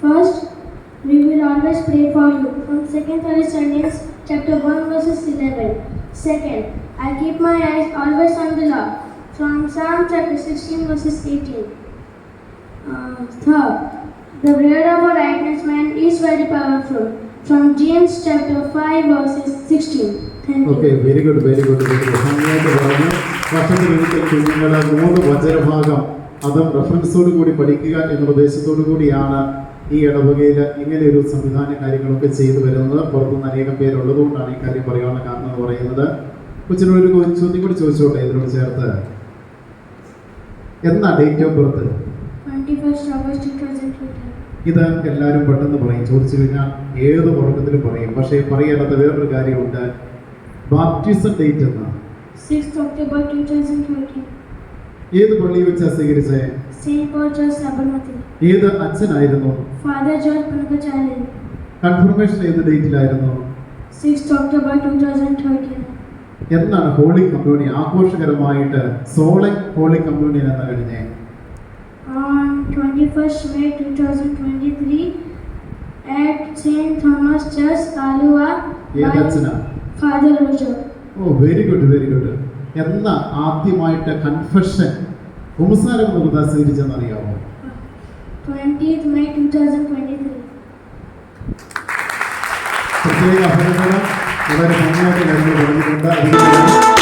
First, we will always pray for you. From 2nd Thessalonians chapter 1 verses 11. Second, I keep my eyes always on the Lord. From Psalm chapter 16 verses 18. Uh, third, the word of a righteous man is very powerful. From James chapter 5 verses 16. Thank you. Okay very good very good very good നന്നായിട്ട് പറഞ്ഞു വർഷത്തിൽ ഒരിക്കൽ കുഞ്ഞുങ്ങൾ മൂന്ന് വചനഭാഗം അതും റെഫറൻസോട് കൂടി പഠിക്കുക എന്ന ഉദ്ദേശത്തോടു കൂടിയാണ് ഈ ഇടവകയിൽ ഇങ്ങനെ ഒരു സംവിധാന കാര്യങ്ങളൊക്കെ ചെയ്തു വരുന്നത് പുറത്തുനിന്ന് അനേകം പേരുള്ളതുകൊണ്ടാണ് ഈ കാര്യം പറയാനുള്ള കാരണം എന്ന് പറയുന്നത്. കൊച്ചിനോട് ഒരു ചോദ്യം കൂടി ചോദിച്ചോട്ടെ ഇതിനോട് ചേർത്ത്? എന്നാ date of birth 21st August 2020. ഇത് എല്ലാവരും പെട്ടെന്ന് പറയും. ചോദിച്ചു കഴിഞ്ഞാൽ ഏത് ഉറക്കത്തിലും പറയും. പക്ഷേ പറയേണ്ടത് വേറൊരു കാര്യമുണ്ട്. ബാപ്റ്റിസം ഡേറ്റ് എന്നാണ്. 6th October 2020. ഏത് പള്ളി വെച്ചാ സ്വീകരിച്ചേ St. Paul Church, Sabarmati. ഏത് അച്ഛനായിരുന്നു Panakacharya. കൺഫർമേഷൻ ഏത് ഡേറ്റിലായിരുന്നു 6th October 2013. എന്നാണ് ഹോളി കമ്മ്യൂണിയൻ ആഘോഷകരമായിട്ട് സോളൻ ഹോളി കമ്മ്യൂണിയൻ എന്ന കഴിഞ്ഞേ On 21st May 2023 at St. Thomas Church, Alua, ഏത് by അച്ഛനാ Father Roger. Oh very good very good എന്ന ആദ്യമായിട്ട് കൺഫെഷൻ കുംസാരം നമുക്ക് സ്വീകരിച്ചെന്ന് അറിയാമോ 20th May 2023. പ്രത്യേക അഭിനന്ദനം. വളരെ നന്നായിട്ട് കഴിഞ്ഞു പറഞ്ഞിട്ടുണ്ട്